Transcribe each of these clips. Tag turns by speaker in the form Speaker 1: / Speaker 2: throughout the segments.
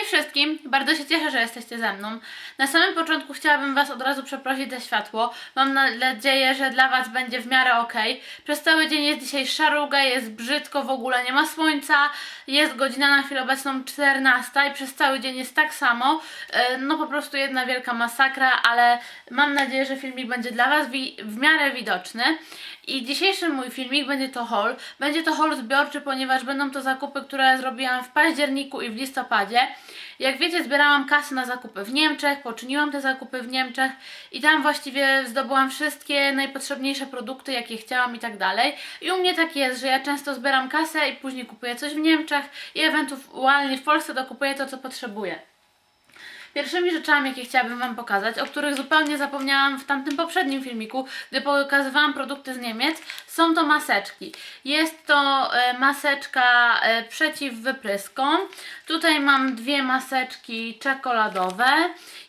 Speaker 1: Hej wszystkim, bardzo się cieszę, że jesteście ze mną. Na samym początku chciałabym Was od razu przeprosić za światło. Mam na- nadzieję, że dla Was będzie w miarę ok. Przez cały dzień jest dzisiaj szaruga, jest brzydko, w ogóle nie ma słońca. Jest godzina na chwilę obecną 14 i przez cały dzień jest tak samo. E, No po prostu jedna wielka masakra, ale mam nadzieję, że filmik będzie dla Was w miarę widoczny. I dzisiejszy mój filmik będzie to haul. Będzie to haul zbiorczy, ponieważ będą to zakupy, które zrobiłam w październiku i w listopadzie. Jak wiecie, zbierałam kasę na zakupy w Niemczech, poczyniłam te zakupy w Niemczech i tam właściwie zdobyłam wszystkie najpotrzebniejsze produkty, jakie chciałam i tak dalej. I u mnie tak jest, że ja często zbieram kasę i później kupuję coś w Niemczech i ewentualnie w Polsce dokupuję to, co potrzebuję. Pierwszymi rzeczami, jakie chciałabym Wam pokazać, o których zupełnie zapomniałam w tamtym poprzednim filmiku, gdy pokazywałam produkty z Niemiec, są to maseczki. Jest to e, maseczka e, przeciw wypryskom. Tutaj mam dwie maseczki czekoladowe.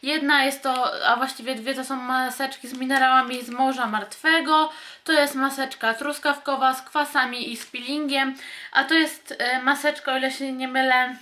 Speaker 1: Jedna jest to, a właściwie dwie to są maseczki z minerałami z Morza Martwego. To jest maseczka truskawkowa z kwasami i z peelingiem, a to jest e, maseczka, o ile się nie mylę,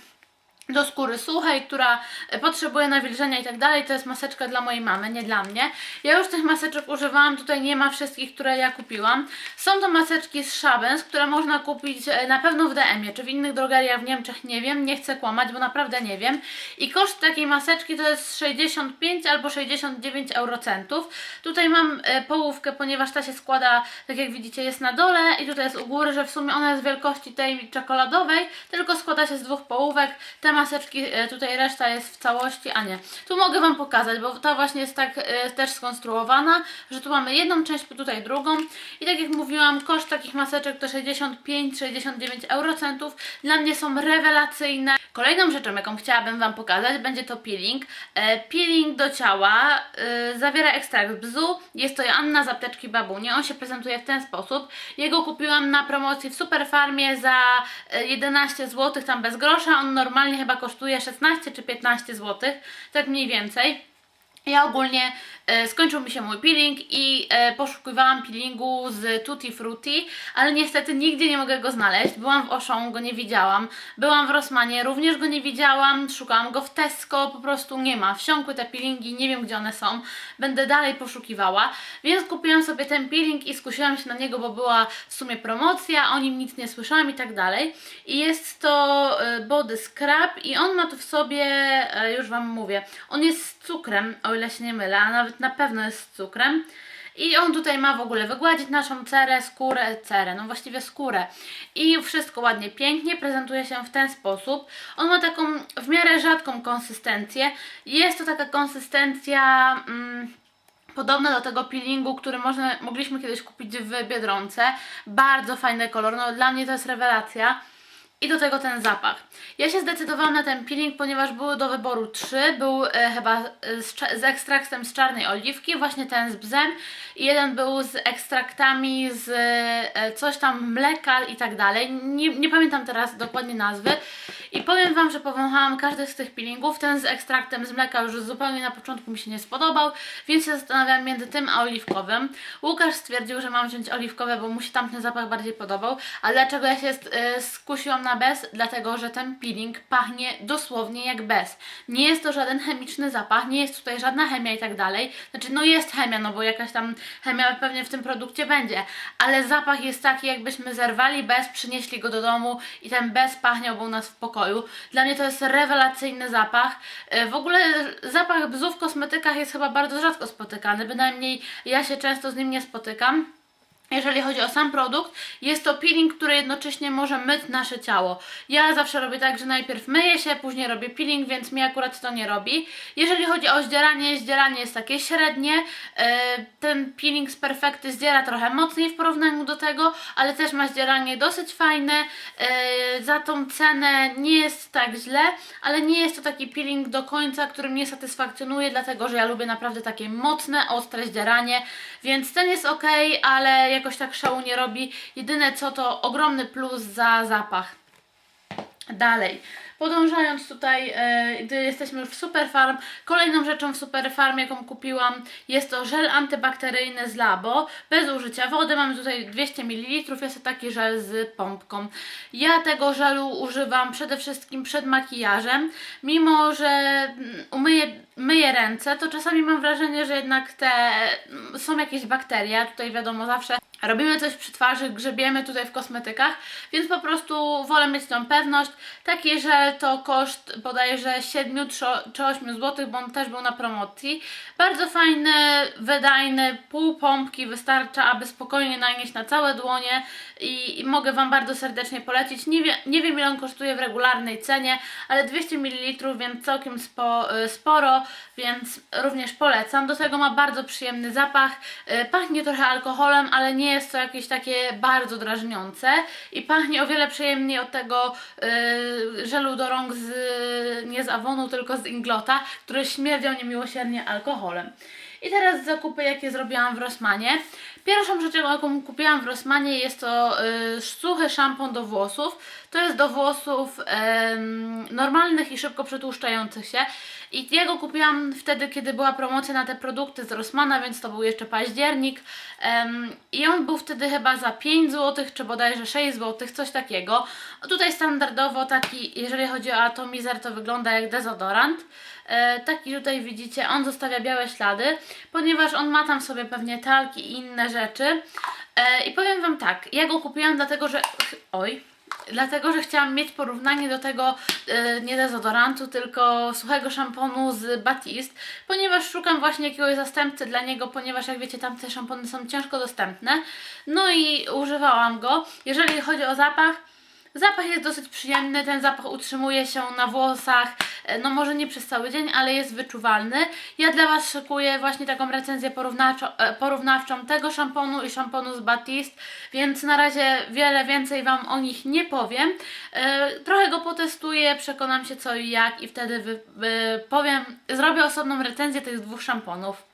Speaker 1: do skóry suchej, która e, potrzebuje nawilżenia i tak dalej. To jest maseczka dla mojej mamy, nie dla mnie. Ja już tych maseczek używałam, tutaj nie ma wszystkich, które ja kupiłam. Są to maseczki z Szabens, które można kupić e, na pewno w DM-ie, czy w innych drogeriach w Niemczech, nie wiem, nie chcę kłamać, bo naprawdę nie wiem. I koszt takiej maseczki to jest 65 albo 69 eurocentów. Tutaj mam e, połówkę, ponieważ ta się składa, tak jak widzicie, jest na dole i tutaj jest u góry, że w sumie ona jest wielkości tej czekoladowej, tylko składa się z dwóch połówek. Te maseczki, e, tutaj reszta jest w całości, a nie. Tu mogę Wam pokazać, bo ta właśnie jest tak e, też skonstruowana, że tu mamy jedną część, tutaj drugą. I tak jak mówiłam, koszt takich maseczek to 65-69 eurocentów. Dla mnie są rewelacyjne. Kolejną rzeczą, jaką chciałabym Wam pokazać, będzie to peeling. E, peeling do ciała zawiera ekstrakt bzu. Jest to Joanna z apteczki Babunie. On się prezentuje w ten sposób. Jego kupiłam na promocji w Superfarmie za e, 11 zł, tam bez grosza. On normalnie chyba kosztuje 16 czy 15 zł, tak mniej więcej. Ja ogólnie e, skończył mi się mój peeling i e, poszukiwałam peelingu z Tutti Frutti, ale niestety nigdzie nie mogę go znaleźć. Byłam w Auchan, go nie widziałam. Byłam w Rossmanie, również go nie widziałam. Szukałam go w Tesco, po prostu nie ma. Wsiąkły te peelingi, nie wiem gdzie one są. Będę dalej poszukiwała. Więc kupiłam sobie ten peeling i skusiłam się na niego, bo była w sumie promocja, o nim nic nie słyszałam i tak dalej. I jest to e, body scrub i on ma tu w sobie, e, już Wam mówię, on jest z cukrem, o ile się nie mylę, a nawet na pewno jest z cukrem. I on tutaj ma w ogóle wygładzić naszą cerę, skórę, cerę, no właściwie skórę. I wszystko ładnie, pięknie prezentuje się w ten sposób. On ma taką w miarę rzadką konsystencję. Jest to taka konsystencja... Mm, Podobna do tego peelingu, który można, mogliśmy kiedyś kupić w Biedronce. Bardzo fajny kolor, no dla mnie to jest rewelacja. I do tego ten zapach. Ja się zdecydowałam na ten peeling, ponieważ były do wyboru trzy. Był e, chyba e, z, z ekstraktem z czarnej oliwki, właśnie ten z bzem. I jeden był z ekstraktami z e, coś tam mleka i tak dalej. Nie, nie pamiętam teraz dokładnie nazwy. I powiem Wam, że powąchałam każdy z tych peelingów. Ten z ekstraktem z mleka już zupełnie na początku mi się nie spodobał, więc się zastanawiam między tym a oliwkowym. Łukasz stwierdził, że mam wziąć oliwkowe, bo mu się tamten zapach bardziej podobał. A dlaczego ja się e, skusiłam na bez? Dlatego, że ten peeling pachnie dosłownie jak bez. Nie jest to żaden chemiczny zapach, nie jest tutaj żadna chemia i tak dalej. Znaczy, no jest chemia, no bo jakaś tam chemia pewnie w tym produkcie będzie, ale zapach jest taki, jakbyśmy zerwali bez, przynieśli go do domu i ten bez pachniałby u nas w pokoju. Dla mnie to jest rewelacyjny zapach. E, W ogóle zapach bzu w kosmetykach jest chyba bardzo rzadko spotykany, bynajmniej ja się często z nim nie spotykam. Jeżeli chodzi o sam produkt, jest to peeling, który jednocześnie może myć nasze ciało. Ja zawsze robię tak, że najpierw myję się, później robię peeling, więc mi akurat to nie robi. Jeżeli chodzi o zdzieranie, zdzieranie jest takie średnie. E, Ten peeling z Perfekty zdziera trochę mocniej w porównaniu do tego, ale też ma zdzieranie dosyć fajne. E, Za tą cenę nie jest tak źle, ale nie jest to taki peeling do końca, który mnie satysfakcjonuje, dlatego że ja lubię naprawdę takie mocne, ostre zdzieranie, więc ten jest ok, ale jakoś tak szału nie robi. Jedyne co to ogromny plus za zapach. Dalej. Podążając tutaj, e, gdy jesteśmy już w Superfarm, kolejną rzeczą w Superfarm, jaką kupiłam, jest to żel antybakteryjny z Labo, bez użycia wody. Mamy tutaj 200 ml, jest to taki żel z pompką. Ja tego żelu używam przede wszystkim przed makijażem, mimo że mm, umyję myję ręce, to czasami mam wrażenie, że jednak te mm, są jakieś bakterie. Tutaj wiadomo zawsze robimy coś przy twarzy, grzebiemy tutaj w kosmetykach, więc po prostu wolę mieć tą pewność. Taki żel to koszt bodajże 7 czy- czy 8 zł, bo on też był na promocji. Bardzo fajny, wydajny, pół pompki wystarcza, aby spokojnie nanieść na całe dłonie i, i mogę Wam bardzo serdecznie polecić. Nie, wie, nie wiem ile on kosztuje w regularnej cenie, ale 200 ml, więc całkiem spo, y, sporo, więc również polecam. Do tego ma bardzo przyjemny zapach, y, pachnie trochę alkoholem, ale nie jest to jakieś takie bardzo drażniące i pachnie o wiele przyjemniej od tego y, żelu do rąk z, nie z Avonu, tylko z Inglota, który śmierdział niemiłosiernie alkoholem. I teraz zakupy, jakie zrobiłam w Rossmanie. Pierwszą rzeczą, jaką kupiłam w Rossmanie jest to y, suchy szampon do włosów. To jest do włosów em, normalnych i szybko przetłuszczających się. I ja go kupiłam wtedy, kiedy była promocja na te produkty z Rossmana, więc to był jeszcze październik. Em, I on był wtedy chyba za 5 zł, czy bodajże 6 zł, coś takiego. Tutaj standardowo taki, jeżeli chodzi o atomizer, to wygląda jak dezodorant. E, taki tutaj widzicie, on zostawia białe ślady, ponieważ on ma tam sobie pewnie talki i inne rzeczy. E, I powiem Wam tak, ja go kupiłam dlatego, że... Oj, dlatego, że chciałam mieć porównanie do tego e, nie dezodorantu, tylko suchego szamponu z Batiste, ponieważ szukam właśnie jakiegoś zastępcy dla niego, ponieważ jak wiecie, tamte szampony są ciężko dostępne. No i używałam go. Jeżeli chodzi o zapach, Zapach jest dosyć przyjemny, ten zapach utrzymuje się na włosach, e, no może nie przez cały dzień, ale jest wyczuwalny. Ja dla Was szykuję właśnie taką recenzję porównawczą, e, porównawczą tego szamponu i szamponu z Batiste, więc na razie wiele więcej Wam o nich nie powiem. E, Trochę go potestuję, przekonam się co i jak i wtedy powiem, zrobię osobną recenzję tych dwóch szamponów.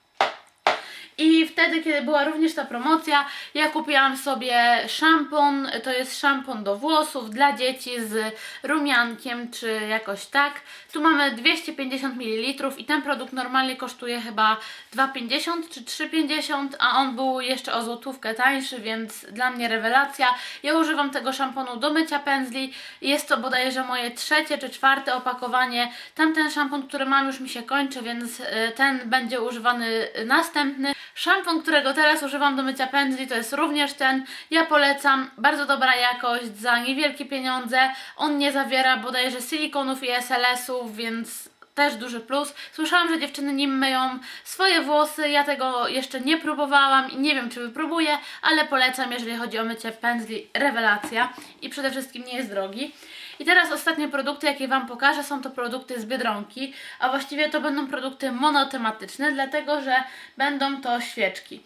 Speaker 1: I wtedy, kiedy była również ta promocja, ja kupiłam sobie szampon, to jest szampon do włosów dla dzieci z rumiankiem, czy jakoś tak. Tu mamy 250 ml i ten produkt normalnie kosztuje chyba 2,50 czy 3,50, a on był jeszcze o złotówkę tańszy, więc dla mnie rewelacja. Ja używam tego szamponu do mycia pędzli. Jest to bodajże moje trzecie czy czwarte opakowanie. Tamten szampon, który mam już mi się kończy, więc y, ten będzie używany następny. Szampon, którego teraz używam do mycia pędzli, to jest również ten. Ja polecam, bardzo dobra jakość za niewielkie pieniądze. On nie zawiera bodajże silikonów i SLS-ów, więc też duży plus. Słyszałam, że dziewczyny nim myją swoje włosy. Ja tego jeszcze nie próbowałam i nie wiem, czy wypróbuję, ale polecam, jeżeli chodzi o mycie pędzli. Rewelacja i przede wszystkim nie jest drogi. I teraz ostatnie produkty, jakie Wam pokażę, są to produkty z Biedronki, a właściwie to będą produkty monotematyczne, dlatego że będą to świeczki.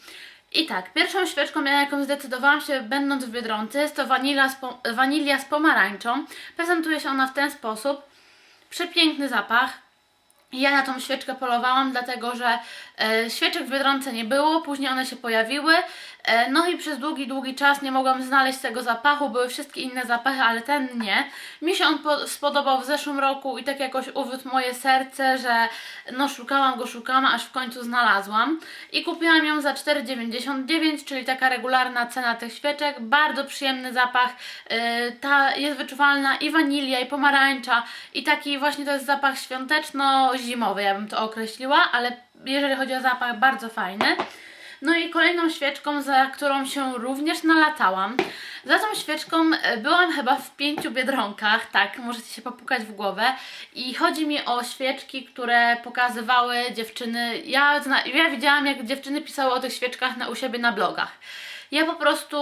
Speaker 1: I tak, pierwszą świeczką, jaką zdecydowałam się będąc w Biedronce, jest to wanilia z, wanilia z pomarańczą. Prezentuje się ona w ten sposób. Przepiękny zapach. Ja na tą świeczkę polowałam, dlatego że e, świeczek w Biedronce nie było, później one się pojawiły. E, no i przez długi, długi czas nie mogłam znaleźć tego zapachu, były wszystkie inne zapachy, ale ten nie. Mi się on po, spodobał w zeszłym roku i tak jakoś uwiódł moje serce, że no szukałam go, szukałam, aż w końcu znalazłam. I kupiłam ją za 4,99, czyli taka regularna cena tych świeczek. Bardzo przyjemny zapach, e, ta jest wyczuwalna i wanilia, i pomarańcza, i taki właśnie to jest zapach świąteczno-zimowy, ja bym to określiła, ale jeżeli chodzi o zapach, bardzo fajny. No i kolejną świeczką, za którą się również nalatałam. Za tą świeczką e, byłam chyba w pięciu biedronkach, tak, możecie się popukać w głowę. I chodzi mi o świeczki, które pokazywały dziewczyny. Ja, ja widziałam, jak dziewczyny pisały o tych świeczkach na, u siebie na blogach. Ja po prostu,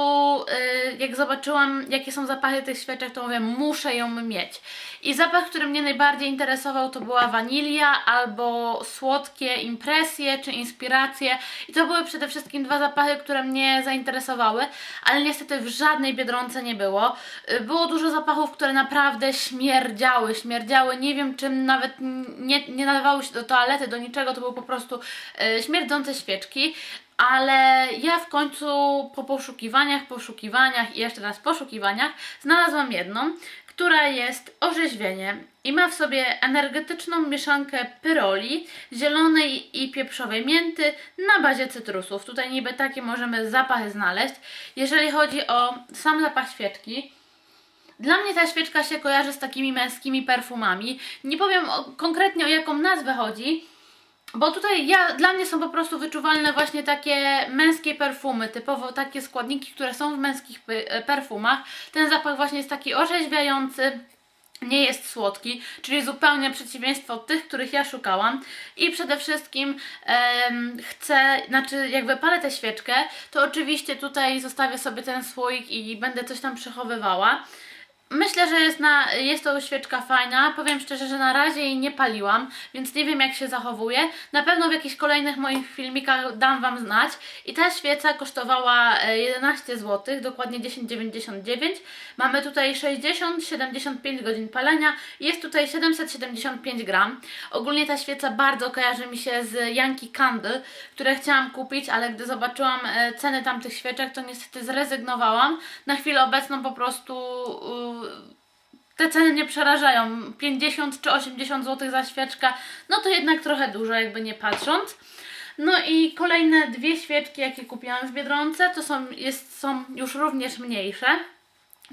Speaker 1: y, jak zobaczyłam, jakie są zapachy tych świeczek, to mówię, muszę ją mieć. I zapach, który mnie najbardziej interesował, to była wanilia albo słodkie impresje czy inspiracje. I to były przede wszystkim dwa zapachy, które mnie zainteresowały, ale niestety w żadnej biedronce nie było. Y, Było dużo zapachów, które naprawdę śmierdziały, śmierdziały. Nie wiem, czym nawet nie, nie nadawały się do toalety, do niczego. To były po prostu y, śmierdzące świeczki ale ja w końcu po poszukiwaniach, poszukiwaniach i jeszcze raz poszukiwaniach znalazłam jedną, która jest orzeźwieniem i ma w sobie energetyczną mieszankę pyroli, zielonej i pieprzowej mięty na bazie cytrusów. Tutaj niby takie możemy zapachy znaleźć. Jeżeli chodzi o sam zapach świeczki, dla mnie ta świeczka się kojarzy z takimi męskimi perfumami. Nie powiem o, konkretnie o jaką nazwę chodzi, bo tutaj ja, dla mnie są po prostu wyczuwalne właśnie takie męskie perfumy, typowo takie składniki, które są w męskich e, perfumach. Ten zapach właśnie jest taki orzeźwiający, nie jest słodki, czyli zupełnie przeciwieństwo od tych, których ja szukałam. I przede wszystkim chcę, znaczy jak wypalę tę świeczkę, to oczywiście tutaj zostawię sobie ten słoik i będę coś tam przechowywała. Myślę, że jest, na, jest to świeczka fajna. Powiem szczerze, że na razie jej nie paliłam, więc nie wiem jak się zachowuje. Na pewno w jakichś kolejnych moich filmikach dam Wam znać. I ta świeca kosztowała e, 11 zł, dokładnie 10,99. Mamy tutaj 60-75 godzin palenia jest tutaj 775 gram. Ogólnie ta świeca bardzo kojarzy mi się z Yankee Candle, które chciałam kupić, ale gdy zobaczyłam e, ceny tamtych świeczek, to niestety zrezygnowałam. Na chwilę obecną po prostu te ceny mnie przerażają. 50 czy 80 zł za świeczkę, no to jednak trochę dużo, jakby nie patrząc. No i kolejne dwie świeczki, jakie kupiłam w Biedronce, to są, jest, są już również mniejsze.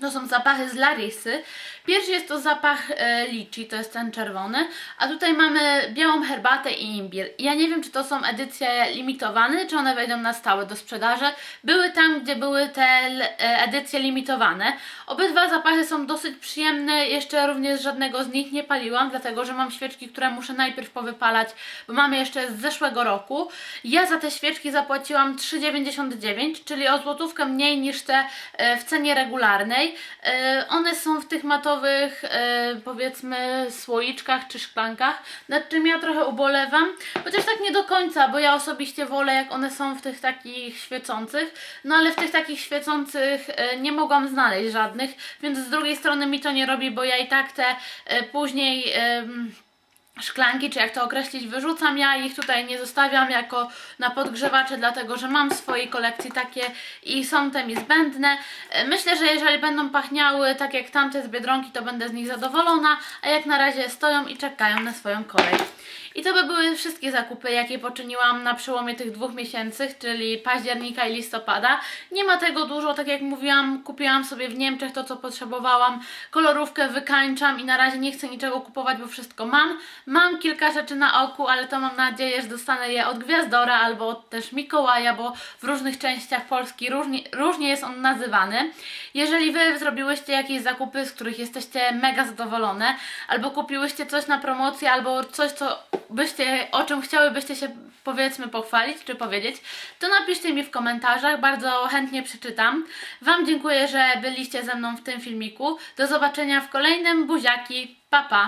Speaker 1: To są zapachy z Larysy. Pierwszy jest to zapach e, liczy, to jest ten czerwony, a tutaj mamy białą herbatę i imbir. Ja nie wiem, czy to są edycje limitowane, czy one wejdą na stałe do sprzedaży. Były tam, gdzie były te e, edycje limitowane. Obydwa zapachy są dosyć przyjemne, jeszcze również żadnego z nich nie paliłam, dlatego że mam świeczki, które muszę najpierw powypalać, bo mamy jeszcze z zeszłego roku. Ja za te świeczki zapłaciłam 3,99, czyli o złotówkę mniej niż te e, w cenie regularnej. E, One są w tych matowych, e, powiedzmy, słoiczkach czy szklankach, nad czym ja trochę ubolewam, chociaż tak nie do końca, bo ja osobiście wolę, jak one są w tych takich świecących, no ale w tych takich świecących e, nie mogłam znaleźć żadnych, więc z drugiej strony mi to nie robi, bo ja i tak te później. Szklanki, czy jak to określić, wyrzucam. Ja ich tutaj nie zostawiam jako na podgrzewacze, dlatego że mam w swojej kolekcji takie i są te mi zbędne. E, Myślę, że jeżeli będą pachniały tak jak tamte z Biedronki, to będę z nich zadowolona, a jak na razie stoją i czekają na swoją kolej. I to by były wszystkie zakupy, jakie poczyniłam na przełomie tych dwóch miesięcy, czyli października i listopada. Nie ma tego dużo, tak jak mówiłam, kupiłam sobie w Niemczech to, co potrzebowałam. Kolorówkę wykańczam i na razie nie chcę niczego kupować, bo wszystko mam. Mam kilka rzeczy na oku, ale to mam nadzieję, że dostanę je od Gwiazdora albo od też Mikołaja, bo w różnych częściach Polski różnie, różnie jest on nazywany. Jeżeli Wy zrobiłyście jakieś zakupy, z których jesteście mega zadowolone, albo kupiłyście coś na promocję, albo coś, co byście, o czym chciałybyście się powiedzmy pochwalić czy powiedzieć, to napiszcie mi w komentarzach, bardzo chętnie przeczytam. Wam dziękuję, że byliście ze mną w tym filmiku. Do zobaczenia w kolejnym buziaki. Pa pa!